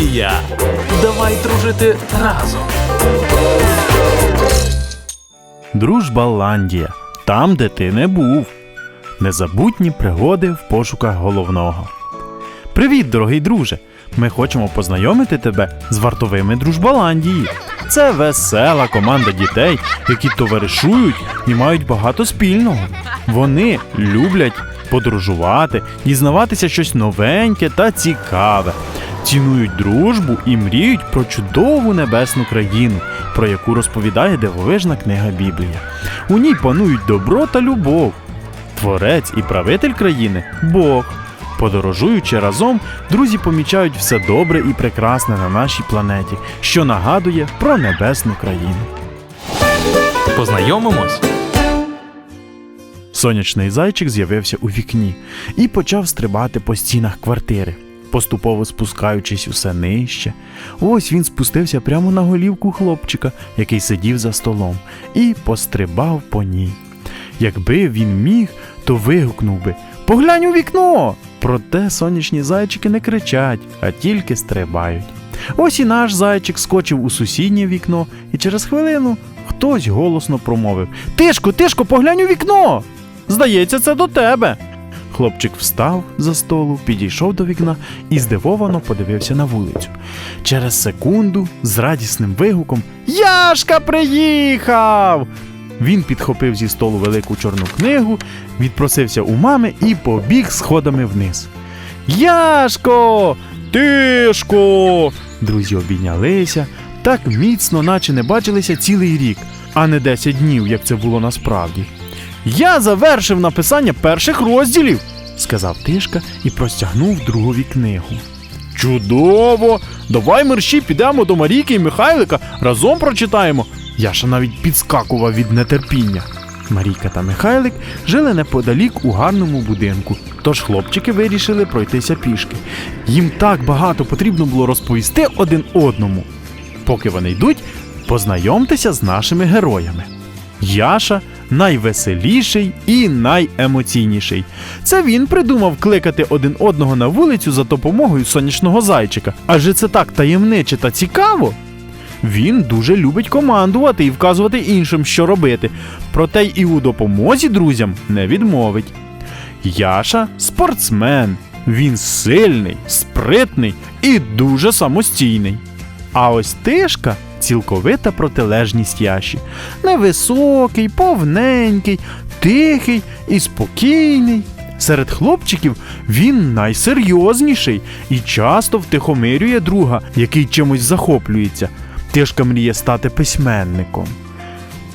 Голландія. Давай дружити разом. Дружбаландія. Там, де ти не був. Незабутні пригоди в пошуках головного. Привіт, дорогий друже! Ми хочемо познайомити тебе з вартовими Дружбаландії. Це весела команда дітей, які товаришують і мають багато спільного. Вони люблять подорожувати, дізнаватися щось новеньке та цікаве, цінують дружбу і мріють про чудову небесну країну, про яку розповідає дивовижна книга Біблія. У ній панують добро та любов. Творець і правитель країни Бог. Подорожуючи разом, друзі помічають все добре і прекрасне на нашій планеті, що нагадує про небесну країну. Познайомимось. Сонячний зайчик з'явився у вікні і почав стрибати по стінах квартири, поступово спускаючись усе нижче. Ось він спустився прямо на голівку хлопчика, який сидів за столом, і пострибав по ній. Якби він міг, то вигукнув би Поглянь у вікно! Проте сонячні зайчики не кричать, а тільки стрибають. Ось і наш зайчик скочив у сусіднє вікно, і через хвилину хтось голосно промовив Тишко, тишко, поглянь у вікно! Здається, це до тебе. Хлопчик встав за столу, підійшов до вікна і здивовано подивився на вулицю. Через секунду з радісним вигуком Яшка приїхав! Він підхопив зі столу велику чорну книгу, відпросився у мами і побіг сходами вниз. Яшко! Тишко! Друзі обійнялися так міцно, наче не бачилися цілий рік, а не 10 днів, як це було насправді. Я завершив написання перших розділів, сказав Тишка і простягнув другові книгу. Чудово! Давай мерщі підемо до Марійки і Михайлика, разом прочитаємо. Яша навіть підскакував від нетерпіння. Марійка та Михайлик жили неподалік у гарному будинку, тож хлопчики вирішили пройтися пішки. Їм так багато потрібно було розповісти один одному. Поки вони йдуть, познайомтеся з нашими героями. Яша найвеселіший і найемоційніший. Це він придумав кликати один одного на вулицю за допомогою сонячного зайчика. Адже це так таємниче та цікаво. Він дуже любить командувати і вказувати іншим, що робити, проте й і у допомозі друзям не відмовить. Яша спортсмен. Він сильний, спритний і дуже самостійний. А ось Тишка цілковита протилежність Яші. Невисокий, повненький, тихий і спокійний. Серед хлопчиків він найсерйозніший і часто втихомирює друга, який чимось захоплюється. Тишка мріє стати письменником.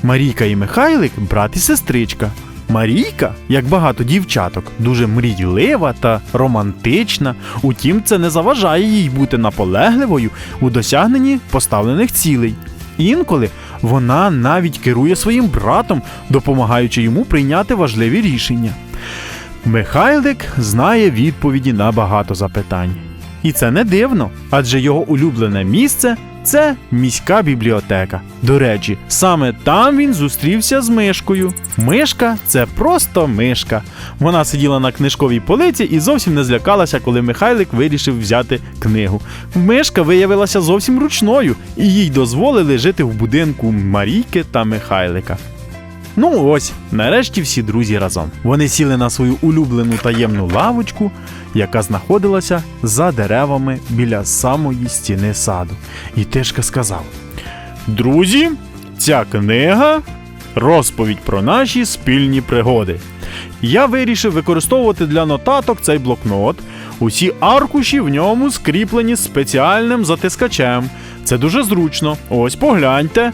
Марійка і Михайлик брат і сестричка. Марійка, як багато дівчаток, дуже мрійлива та романтична, утім, це не заважає їй бути наполегливою у досягненні поставлених цілей. Інколи вона навіть керує своїм братом, допомагаючи йому прийняти важливі рішення. Михайлик знає відповіді на багато запитань. І це не дивно, адже його улюблене місце це міська бібліотека. До речі, саме там він зустрівся з мишкою. Мишка це просто мишка. Вона сиділа на книжковій полиці і зовсім не злякалася, коли Михайлик вирішив взяти книгу. Мишка виявилася зовсім ручною, і їй дозволили жити в будинку Марійки та Михайлика. Ну ось, нарешті всі друзі разом. Вони сіли на свою улюблену таємну лавочку, яка знаходилася за деревами біля самої стіни саду. І Тишка сказав: Друзі, ця книга розповідь про наші спільні пригоди. Я вирішив використовувати для нотаток цей блокнот. Усі аркуші в ньому скріплені спеціальним затискачем. Це дуже зручно. Ось погляньте.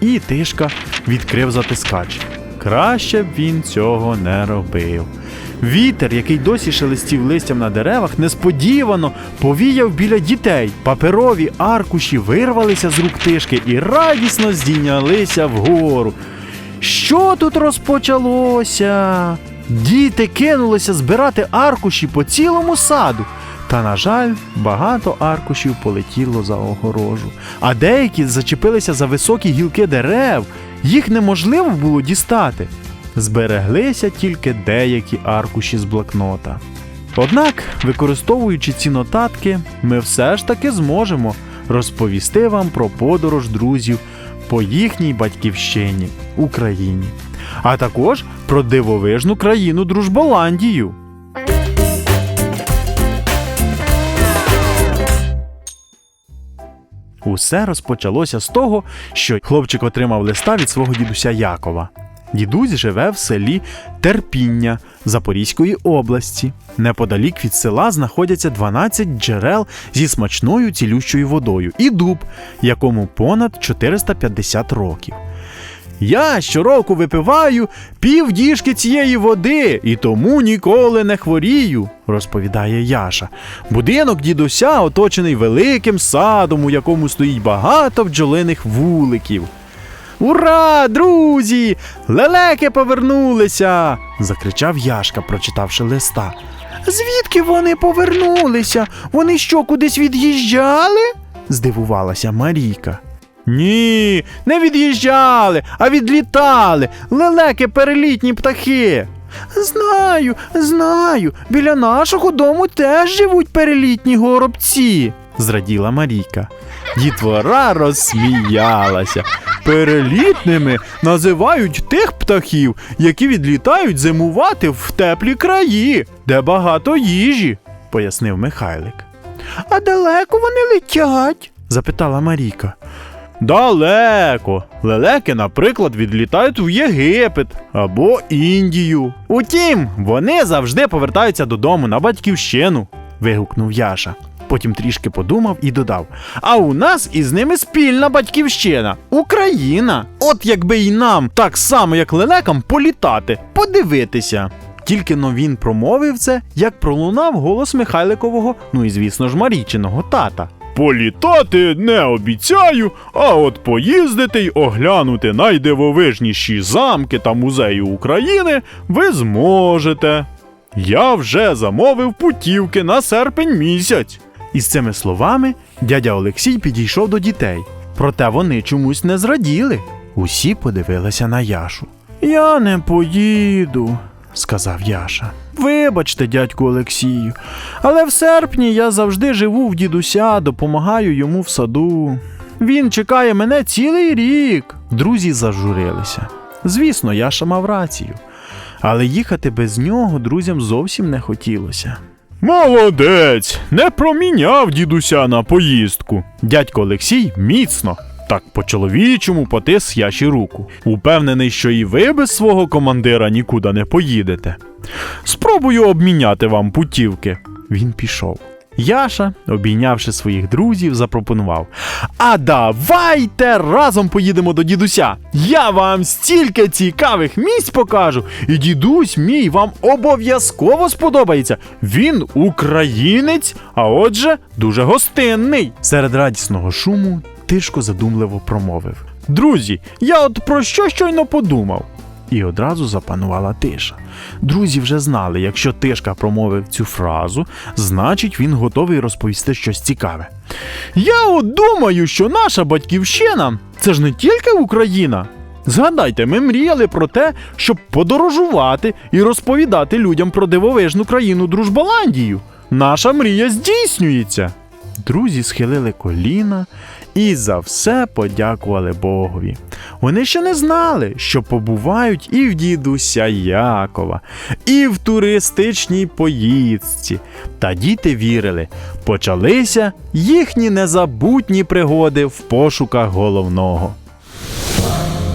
І Тишка відкрив затискач. Краще б він цього не робив. Вітер, який досі шелестів листям на деревах, несподівано повіяв біля дітей. Паперові аркуші вирвалися з рук тишки і радісно здійнялися вгору. Що тут розпочалося? Діти кинулися збирати аркуші по цілому саду. Та, на жаль, багато аркушів полетіло за огорожу, а деякі зачепилися за високі гілки дерев, їх неможливо було дістати. Збереглися тільки деякі аркуші з блокнота. Однак, використовуючи ці нотатки, ми все ж таки зможемо розповісти вам про подорож друзів по їхній батьківщині Україні, а також про дивовижну країну Дружболандію. Усе розпочалося з того, що хлопчик отримав листа від свого дідуся Якова. Дідусь живе в селі Терпіння Запорізької області. Неподалік від села знаходяться 12 джерел зі смачною цілющою водою і дуб, якому понад 450 років. Я щороку випиваю пів діжки цієї води і тому ніколи не хворію, розповідає Яша. Будинок дідуся оточений великим садом, у якому стоїть багато бджолиних вуликів. Ура, друзі! Лелеки повернулися! закричав Яшка, прочитавши листа. Звідки вони повернулися? Вони що, кудись від'їжджали? здивувалася Марійка. Ні, не від'їжджали, а відлітали. Лелеки перелітні птахи. Знаю, знаю. Біля нашого дому теж живуть перелітні горобці, зраділа Марійка. Дітвора розсміялася. Перелітними називають тих птахів, які відлітають зимувати в теплі краї, де багато їжі, пояснив Михайлик. А далеко вони летять? запитала Марійка. Далеко. Лелеки, наприклад, відлітають в Єгипет або Індію. Утім, вони завжди повертаються додому на батьківщину, вигукнув Яша. Потім трішки подумав і додав: А у нас із ними спільна батьківщина Україна. От якби й нам, так само як лелекам, політати, подивитися. Тільки но він промовив це, як пролунав голос Михайликового, ну і звісно ж Марійчиного тата. Політати не обіцяю, а от поїздити й оглянути найдивовижніші замки та музеї України ви зможете. Я вже замовив путівки на серпень місяць. Із цими словами дядя Олексій підійшов до дітей. Проте вони чомусь не зраділи. Усі подивилися на Яшу. Я не поїду, сказав Яша. Вибачте, дядьку Олексію, але в серпні я завжди живу в дідуся, допомагаю йому в саду. Він чекає мене цілий рік. Друзі зажурилися. Звісно, Яша мав рацію. Але їхати без нього друзям зовсім не хотілося. Молодець! Не проміняв дідуся на поїздку. Дядько Олексій міцно, так по-чоловічому потис Яші руку. Упевнений, що і ви без свого командира нікуди не поїдете. Спробую обміняти вам путівки. Він пішов. Яша, обійнявши своїх друзів, запропонував: А давайте разом поїдемо до дідуся. Я вам стільки цікавих місць покажу, і дідусь мій вам обов'язково сподобається. Він українець, а отже, дуже гостинний. Серед радісного шуму Тишко задумливо промовив: Друзі, я от про що щойно подумав. І одразу запанувала тиша. Друзі вже знали, якщо Тишка промовив цю фразу, значить він готовий розповісти щось цікаве. Я от думаю, що наша батьківщина це ж не тільки Україна. Згадайте, ми мріяли про те, щоб подорожувати і розповідати людям про дивовижну країну Дружболандію. Наша мрія здійснюється. Друзі схилили коліна і за все подякували Богові. Вони ще не знали, що побувають і в дідуся Якова, і в туристичній поїздці. Та діти вірили, почалися їхні незабутні пригоди в пошуках головного.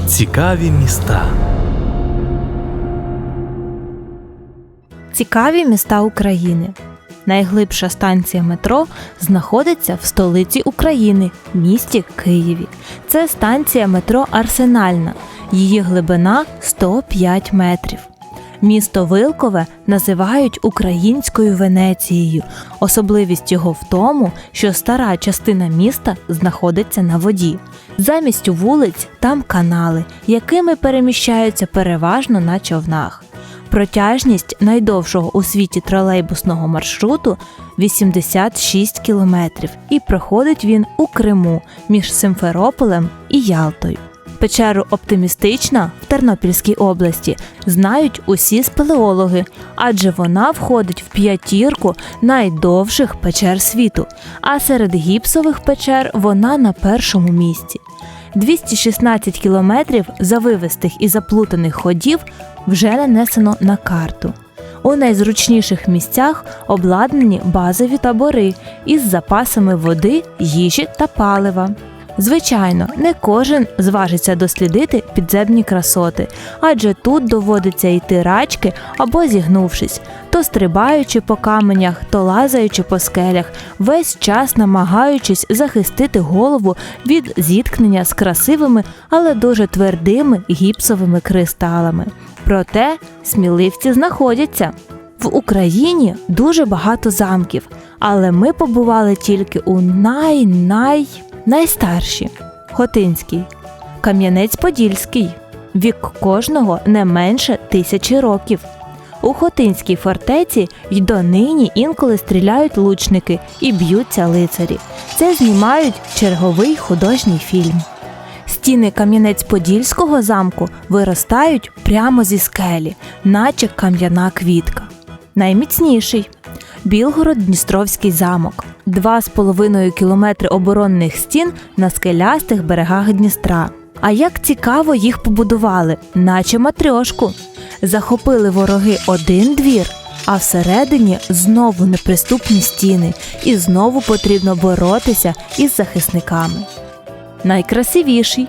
Цікаві міста. Цікаві міста України. Найглибша станція метро знаходиться в столиці України, місті Києві. Це станція метро Арсенальна. Її глибина 105 метрів. Місто Вилкове називають українською Венецією. Особливість його в тому, що стара частина міста знаходиться на воді. Замість вулиць там канали, якими переміщаються переважно на човнах. Протяжність найдовшого у світі тролейбусного маршруту 86 кілометрів, і проходить він у Криму між Симферополем і Ялтою. Печеру Оптимістична в Тернопільській області знають усі спелеологи, адже вона входить в п'ятірку найдовших печер світу, а серед гіпсових печер вона на першому місці. 216 кілометрів завивистих і заплутаних ходів вже нанесено на карту. У найзручніших місцях обладнані базові табори із запасами води, їжі та палива. Звичайно, не кожен зважиться дослідити підземні красоти, адже тут доводиться йти рачки або зігнувшись, то стрибаючи по каменях, то лазаючи по скелях, весь час намагаючись захистити голову від зіткнення з красивими, але дуже твердими гіпсовими кристалами. Проте сміливці знаходяться. В Україні дуже багато замків, але ми побували тільки у най-най найстарші Хотинський, Кам'янець-Подільський. Вік кожного не менше тисячі років. У Хотинській фортеці й донині інколи стріляють лучники і б'ються лицарі. Це знімають черговий художній фільм. Стіни Кам'янець-Подільського замку виростають прямо зі скелі, наче кам'яна квітка. Найміцніший Білгород-Дністровський замок. 2,5 кілометри оборонних стін на скелястих берегах Дністра. А як цікаво їх побудували, наче матрьошку. Захопили вороги один двір, а всередині знову неприступні стіни, і знову потрібно боротися із захисниками. Найкрасивіший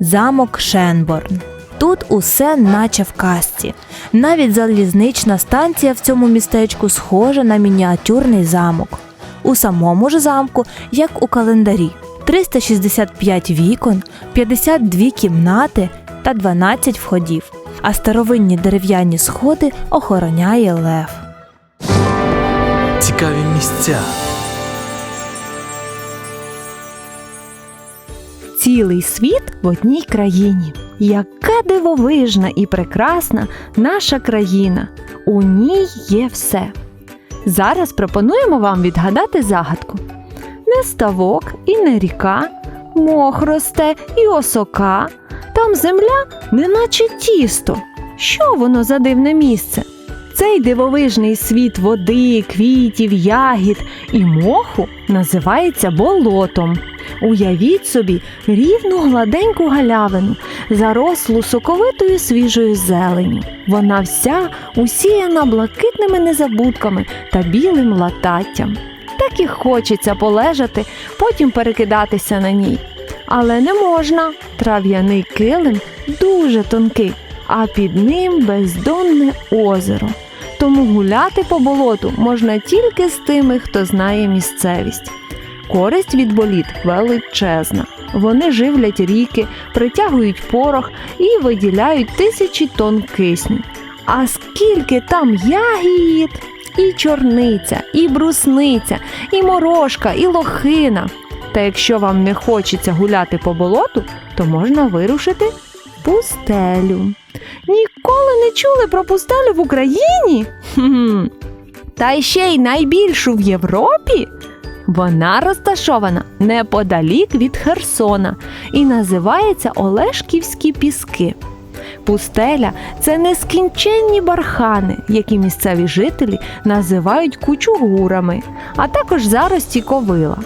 замок Шенборн. Тут усе наче в казці. Навіть залізнична станція в цьому містечку схожа на мініатюрний замок. У самому ж замку, як у календарі, 365 вікон, 52 кімнати та 12 входів, а старовинні дерев'яні сходи охороняє лев. Цікаві місця. Цілий світ в одній країні. Яка дивовижна і прекрасна наша країна. У ній є все. Зараз пропонуємо вам відгадати загадку. Не ставок і не ріка, мох росте і осока. Там земля, неначе тісто. Що воно за дивне місце? Цей дивовижний світ води, квітів, ягід і моху називається болотом. Уявіть собі рівну гладеньку галявину, зарослу соковитою свіжою зеленю. Вона вся усіяна блакитними незабудками та білим лататтям. Так і хочеться полежати, потім перекидатися на ній. Але не можна. Трав'яний килим дуже тонкий, а під ним бездонне озеро. Тому гуляти по болоту можна тільки з тими, хто знає місцевість. Користь від боліт величезна. Вони живлять ріки, притягують порох і виділяють тисячі тонн кисню. А скільки там ягід! І чорниця, і брусниця, і морошка, і лохина. Та якщо вам не хочеться гуляти по болоту, то можна вирушити пустелю. Ніколи не чули про пустелю в Україні? Хм. Та ще й найбільшу в Європі. Вона розташована неподалік від Херсона і називається Олешківські піски. Пустеля це нескінченні бархани, які місцеві жителі називають кучугурами, а також зарості ковила.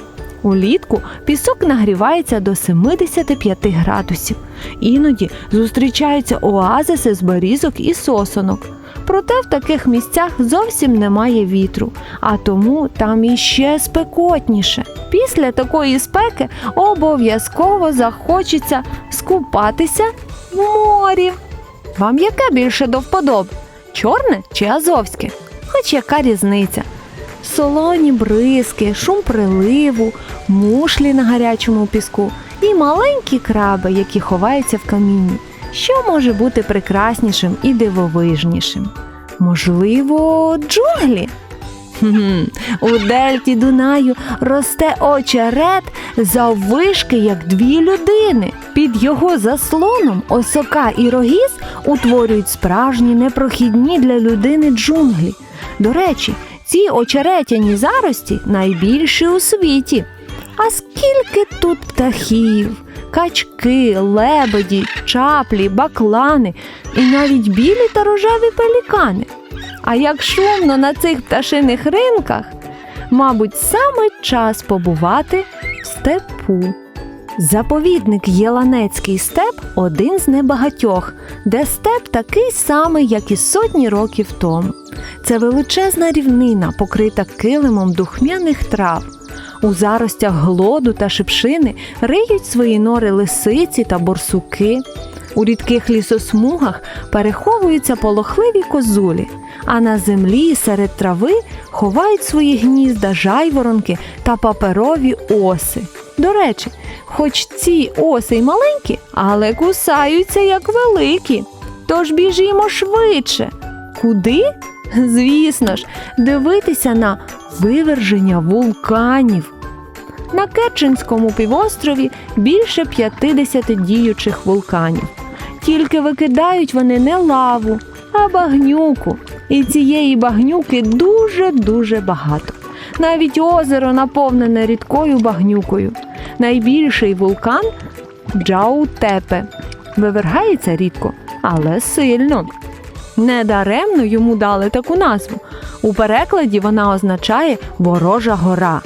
Улітку пісок нагрівається до 75 градусів. Іноді зустрічаються оазиси з берізок і сосонок. Проте в таких місцях зовсім немає вітру, а тому там іще спекотніше. Після такої спеки обов'язково захочеться скупатися в морі. Вам яке більше до вподоб? Чорне чи азовське? Хоч яка різниця? Солоні бризки, шум приливу, мушлі на гарячому піску і маленькі краби, які ховаються в камінні. Що може бути прекраснішим і дивовижнішим? Можливо, джунглі? Хм, у дельті Дунаю росте очерет заввишки, як дві людини. Під його заслоном осока і рогіз утворюють справжні непрохідні для людини джунглі. До речі, ці очеретяні зарості найбільші у світі. А скільки тут птахів, качки, лебеді, чаплі, баклани і навіть білі та рожеві пелікани. А як шумно на цих пташиних ринках, мабуть, саме час побувати в степу. Заповідник Єланецький степ один з небагатьох, де степ такий самий, як і сотні років тому. Це величезна рівнина, покрита килимом духмяних трав. У заростях глоду та шипшини риють свої нори лисиці та борсуки. У рідких лісосмугах переховуються полохливі козулі, а на землі серед трави ховають свої гнізда жайворонки та паперові оси. До речі, хоч ці оси й маленькі, але кусаються як великі. Тож біжімо швидше. Куди? Звісно ж, дивитися на виверження вулканів. На Керченському півострові більше 50 діючих вулканів. Тільки викидають вони не лаву, а багнюку. І цієї багнюки дуже-дуже багато. Навіть озеро наповнене рідкою багнюкою. Найбільший вулкан Джаутепе. Вивергається рідко, але сильно. Недаремно йому дали таку назву. У перекладі вона означає ворожа гора.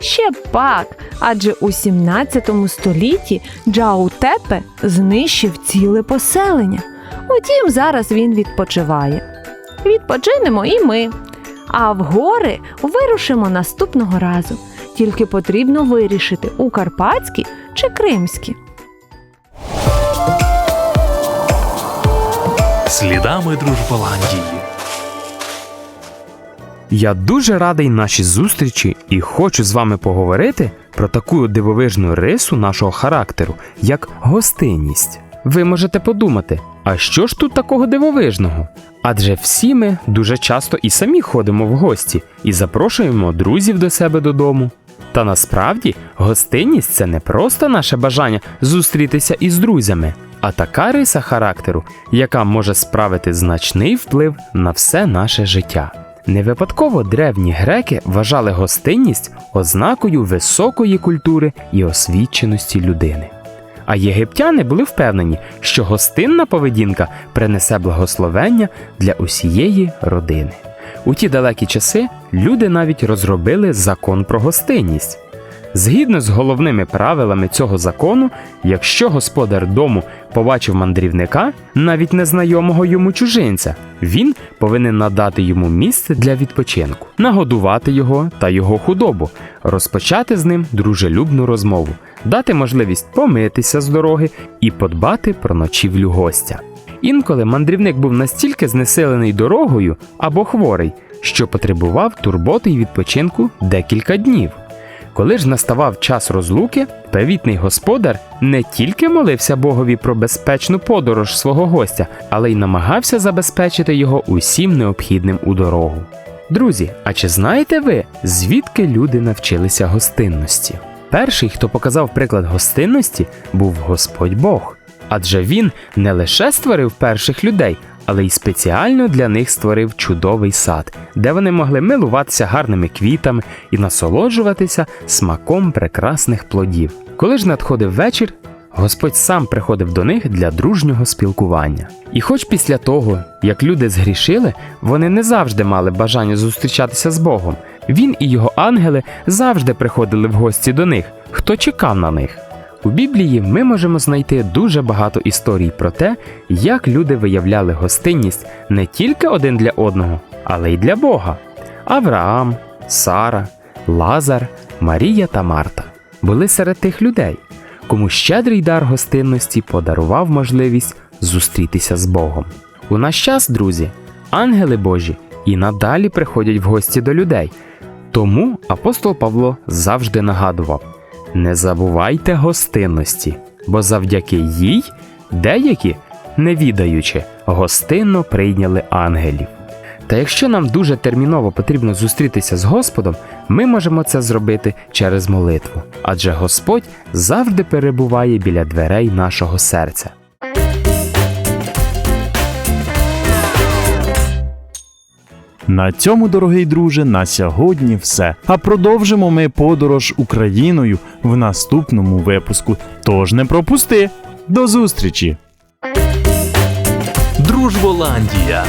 Ще пак, адже у 17 столітті Джаутепе знищив ціле поселення. Утім, зараз він відпочиває. Відпочинемо і ми. А в гори вирушимо наступного разу. Тільки потрібно вирішити, у Карпатські чи Кримські. Слідами Дружболандії. Я дуже радий нашій зустрічі і хочу з вами поговорити про таку дивовижну рису нашого характеру, як гостинність. Ви можете подумати, а що ж тут такого дивовижного? Адже всі ми дуже часто і самі ходимо в гості і запрошуємо друзів до себе додому. Та насправді гостинність це не просто наше бажання зустрітися із друзями, а така риса характеру, яка може справити значний вплив на все наше життя. Не випадково древні греки вважали гостинність ознакою високої культури і освіченості людини. А єгиптяни були впевнені, що гостинна поведінка принесе благословення для усієї родини. У ті далекі часи люди навіть розробили закон про гостинність. Згідно з головними правилами цього закону, якщо господар дому побачив мандрівника, навіть незнайомого йому чужинця, він повинен надати йому місце для відпочинку, нагодувати його та його худобу, розпочати з ним дружелюбну розмову, дати можливість помитися з дороги і подбати про ночівлю гостя. Інколи мандрівник був настільки знесилений дорогою або хворий, що потребував турботи й відпочинку декілька днів. Коли ж наставав час розлуки, привітний господар не тільки молився Богові про безпечну подорож свого гостя, але й намагався забезпечити його усім необхідним у дорогу. Друзі, а чи знаєте ви, звідки люди навчилися гостинності? Перший, хто показав приклад гостинності, був Господь Бог. Адже він не лише створив перших людей, але й спеціально для них створив чудовий сад, де вони могли милуватися гарними квітами і насолоджуватися смаком прекрасних плодів. Коли ж надходив вечір, Господь сам приходив до них для дружнього спілкування. І хоч після того, як люди згрішили, вони не завжди мали бажання зустрічатися з Богом. Він і його ангели завжди приходили в гості до них, хто чекав на них. У Біблії ми можемо знайти дуже багато історій про те, як люди виявляли гостинність не тільки один для одного, але й для Бога. Авраам, Сара, Лазар, Марія та Марта були серед тих людей, кому щедрий дар гостинності подарував можливість зустрітися з Богом. У наш час, друзі, ангели Божі і надалі приходять в гості до людей. Тому апостол Павло завжди нагадував: не забувайте гостинності, бо завдяки їй деякі, не відаючи, гостинно прийняли ангелів. Та якщо нам дуже терміново потрібно зустрітися з Господом, ми можемо це зробити через молитву, адже Господь завжди перебуває біля дверей нашого серця. На цьому, дорогий друже, на сьогодні все. А продовжимо ми подорож Україною в наступному випуску. Тож не пропусти! До зустрічі! Дружболандія.